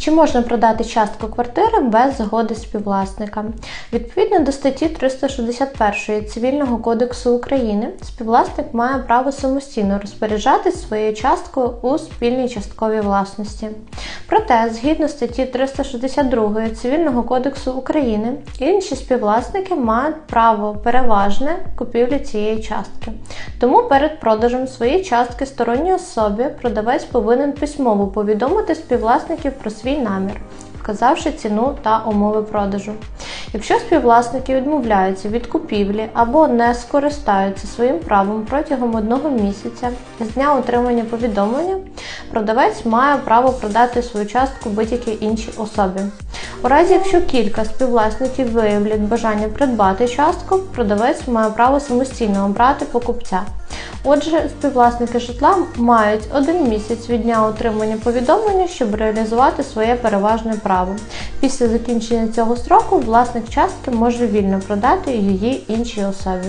Чи можна продати частку квартири без згоди співвласника? Відповідно до статті 361 Цивільного кодексу України, співвласник має право самостійно розпоряджатись своєю часткою у спільній частковій власності. Проте, згідно статті 362 Цивільного кодексу України, інші співвласники мають право переважне купівлі цієї частки. Тому перед продажем своєї частки сторонній особі продавець повинен письмово повідомити співвласників про свій намір, вказавши ціну та умови продажу. Якщо співвласники відмовляються від купівлі або не скористаються своїм правом протягом одного місяця з дня отримання повідомлення, продавець має право продати свою частку будь-якій іншій особі. У разі, якщо кілька співвласників виявлять бажання придбати частку, продавець має право самостійно обрати покупця. Отже, співвласники житла мають один місяць від дня отримання повідомлення, щоб реалізувати своє переважне право. Після закінчення цього строку власник частки може вільно продати її іншій особі.